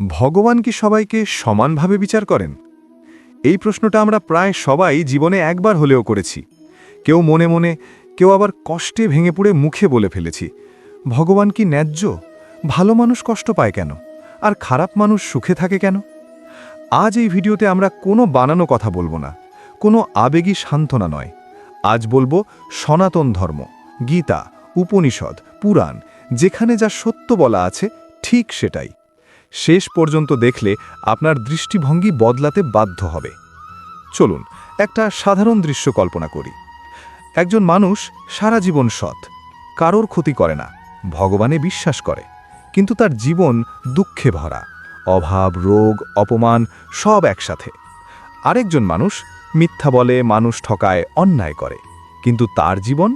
ভগবান কি সবাইকে সমানভাবে বিচার করেন? এই প্রশ্নটা আমরা প্রায় সবাই জীবনে একবার হলেও করেছি। কেউ মনে মনে, কেউ আবার কষ্টে ভেঙে পড়ে মুখে বলে ফেলেছি, ভগবান কি ন্যায্য? ভালো মানুষ কষ্ট পায় কেন? আর খারাপ মানুষ সুখে থাকে কেন? আজ এই ভিডিওতে আমরা কোনো বানানো কথা বলব না, কোনো আবেগী সান্ত্বনা নয়। আজ বলব সনাতন ধর্ম, গীতা, উপনিষদ, পুরাণ, যেখানে যা সত্য বলা আছে ঠিক সেটাই। শেষ পর্যন্ত দেখলে আপনার দৃষ্টিভঙ্গি বদলাতে বাধ্য হবে। চলুন, একটা সাধারণ দৃশ্য কল্পনা করি। একজন মানুষ সারা জীবন সৎ, কারোর ক্ষতি করে না, ভগবানে বিশ্বাস করে, কিন্তু তার জীবন দুঃখে ভরা, অভাব, রোগ, অপমান সব একসাথে। আরেকজন মানুষ মিথ্যা বলে, মানুষ ঠকায়, অন্যায় করে, কিন্তু তার জীবন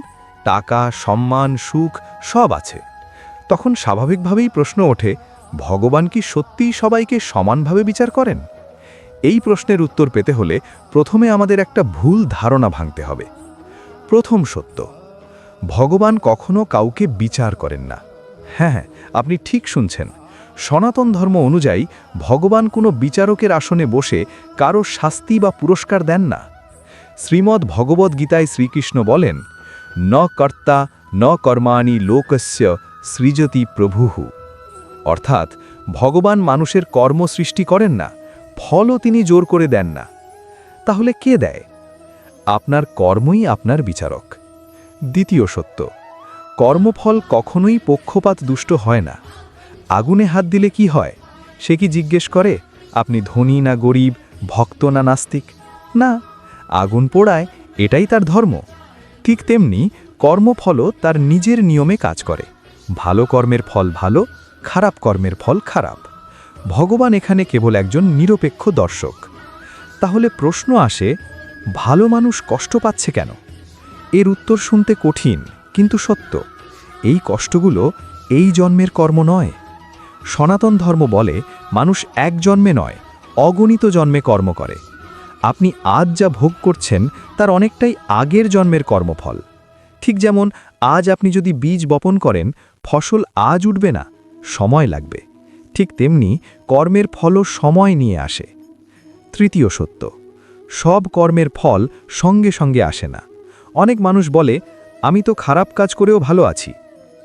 টাকা, সম্মান, সুখ সব আছে। তখন স্বাভাবিকভাবেই প্রশ্ন ওঠে ভগবান কি সত্যিই সবাইকে সমানভাবে বিচার করেন? এই প্রশ্নের উত্তর পেতে হলে প্রথমে আমাদের একটা ভুল ধারণা ভাঙতে হবে। প্রথম সত্য, ভগবান কখনো কাউকে বিচার করেন না। হ্যাঁ হ্যাঁ আপনি ঠিক শুনছেন। সনাতন ধর্ম অনুযায়ী ভগবান কোনো বিচারকের আসনে বসে কারও শাস্তি বা পুরস্কার দেন না। শ্রীমদ্ ভগবদ্ গীতায় শ্রীকৃষ্ণ বলেন, ন কর্তা ন কর্মাণি লোকস্য সৃজতি প্রভুহু অর্থাৎ ভগবান মানুষের কর্ম সৃষ্টি করেন না, ফলও তিনি জোর করে দেন না। তাহলে কে দেয়? আপনার কর্মই আপনার বিচারক। দ্বিতীয় সত্য, কর্মফল কখনোই পক্ষপাত দুষ্ট হয় না। আগুনে হাত দিলে কি হয়? সে কি জিজ্ঞেস করে, আপনি ধনী না গরিব, ভক্ত না নাস্তিক? না, আগুন পোড়ায় এটাই তার ধর্ম। ঠিক তেমনি কর্মফলও তার নিজের নিয়মে কাজ করে। ভালো কর্মের ফল ভালো খারাপ কর্মের ফল খারাপ। ভগবান এখানে কেবল একজন নিরপেক্ষ দর্শক। তাহলে প্রশ্ন আসে, ভালো মানুষ কষ্ট পাচ্ছে কেন? এর উত্তর শুনতে কঠিন, কিন্তু সত্য। এই কষ্টগুলো এই জন্মের কর্ম নয়। সনাতন ধর্ম বলে, মানুষ এক জন্মে নয়, অগণিত জন্মে কর্ম করে। আপনি আজ যা ভোগ করছেন, তার অনেকটাই আগের জন্মের কর্মফল। ঠিক যেমন, আজ আপনি যদি বীজ বপন করেন, ফসল আজ উঠবে না। সময় লাগবে। ঠিক তেমনি কর্মের ফলও সময় নিয়ে আসে। তৃতীয় সত্য, সব কর্মের ফল সঙ্গে সঙ্গে আসে না। অনেক মানুষ বলে, আমি তো খারাপ কাজ করেও ভালো আছি।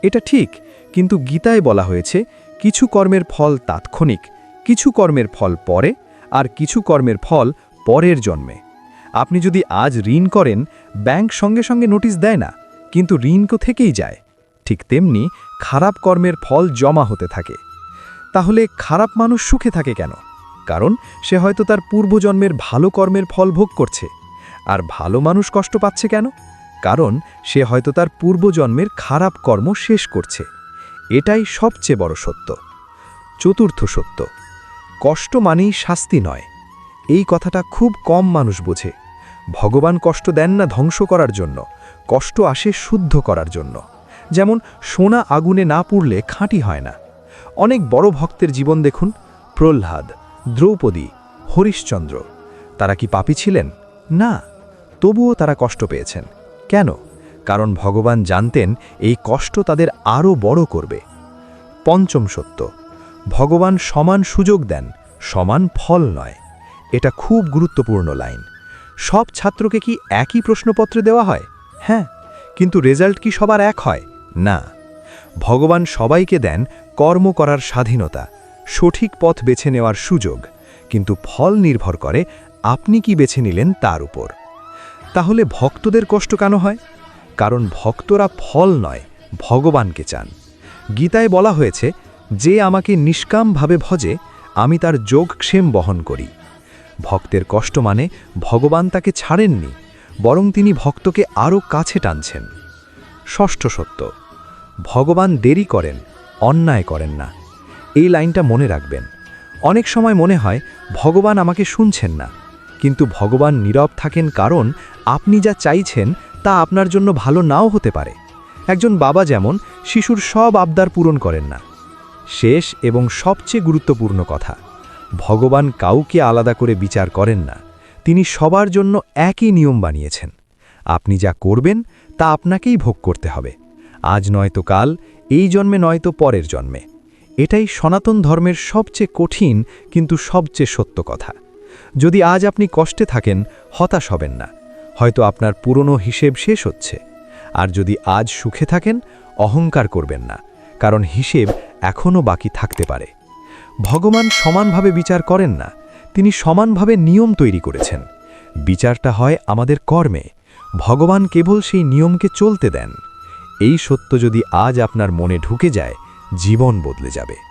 এটা ঠিক, কিন্তু গীতায় বলা হয়েছে, কিছু কর্মের ফল তাৎক্ষণিক, কিছু কর্মের ফল পরে, আর কিছু কর্মের ফল পরের জন্মে। আপনি যদি আজ ঋণ করেন, ব্যাংক সঙ্গে সঙ্গে নোটিশ দেয় না, কিন্তু ঋণকো থেকেই যায়। ঠিক তেমনি খারাপ কর্মের ফল জমা হতে থাকে। তাহলে খারাপ মানুষ সুখে থাকে কেন? কারণ সে হয়তো তার পূর্বজন্মের ভালো কর্মের ফল ভোগ করছে। আর ভালো মানুষ কষ্ট পাচ্ছে কেন? কারণ সে হয়তো তার পূর্বজন্মের খারাপ কর্ম শেষ করছে। এটাই সবচেয়ে বড় সত্য। চতুর্থ সত্য, কষ্ট মানেই শাস্তি নয়। এই কথাটা খুব কম মানুষ বোঝে। ভগবান কষ্ট দেন না ধ্বংস করার জন্য, কষ্ট আসে শুদ্ধ করার জন্য। যেমন সোনা আগুনে না পুড়লে খাঁটি হয় না। অনেক বড় ভক্তের জীবন দেখুন, প্রহ্লাদ, দ্রৌপদী, হরিশ্চন্দ্র। তারা কি পাপী ছিলেন? না। তবুও তারা কষ্ট পেয়েছেন। কেন? কারণ ভগবান জানতেন এই কষ্ট তাদের আরও বড় করবে। পঞ্চম সত্য, ভগবান সমান সুযোগ দেন, সমান ফল নয়। এটা খুব গুরুত্বপূর্ণ লাইন। সব ছাত্রকে কি একই প্রশ্নপত্রে দেওয়া হয়? হ্যাঁ কিন্তু রেজাল্ট কি সবার এক হয়? না। ভগবান সবাইকে দেন কর্ম করার স্বাধীনতা, সঠিক পথ বেছে নেওয়ার সুযোগ, কিন্তু ফল নির্ভর করে আপনি কি বেছে নিলেন তার উপর। তাহলে ভক্তদের কষ্ট কেন হয়? কারণ ভক্তরা ফল নয়, ভগবানকে চান। গীতায় বলা হয়েছে, যে আমাকে নিষ্কামভাবে ভজে, আমি তার যোগক্ষেম বহন করি। ভক্তের কষ্ট মানে ভগবান তাকে ছাড়েননি, বরং তিনি ভক্তকে আরও কাছে টানছেন। ষষ্ঠ সত্য ভগবান দেরি করেন, অন্যায় করেন না। এই লাইনটা মনে রাখবেন। অনেক সময় মনে হয়, ভগবান আমাকে শুনছেন না। কিন্তু ভগবান নীরব থাকেন কারণ আপনি যা চাইছেন তা আপনার জন্য ভালো নাও হতে পারে। একজন বাবা যেমন, শিশুর সব আবদার পূরণ করেন না। শেষ এবং সবচেয়ে গুরুত্বপূর্ণ কথা, ভগবান কাউকে আলাদা করে বিচার করেন না। তিনি সবার জন্য একই নিয়ম বানিয়েছেন। আপনি যা করবেন, তা আপনাকেই ভোগ করতে হবে। আজ নয়তো কাল, এই জন্মে নয়তো পরের জন্মে। এটাই সনাতন ধর্মের সবচেয়ে কঠিন কিন্তু সবচেয়ে সত্য কথা। যদি আজ আপনি কষ্টে থাকেন, হতাশ হবেন না। হয়তো আপনার পুরনো হিসেব শেষ হচ্ছে। আর যদি আজ সুখে থাকেন, অহংকার করবেন না, কারণ হিসেব এখনও বাকি থাকতে পারে। ভগবান সমানভাবে বিচার করেন না, তিনি সমানভাবে নিয়ম তৈরি করেছেন। বিচারটা হয় আমাদের কর্মে, ভগবান কেবল সেই নিয়মকে চলতে দেন। এই সত্য যদি আজ আপনার মনে ঢুকে যায় জীবন বদলে যাবে।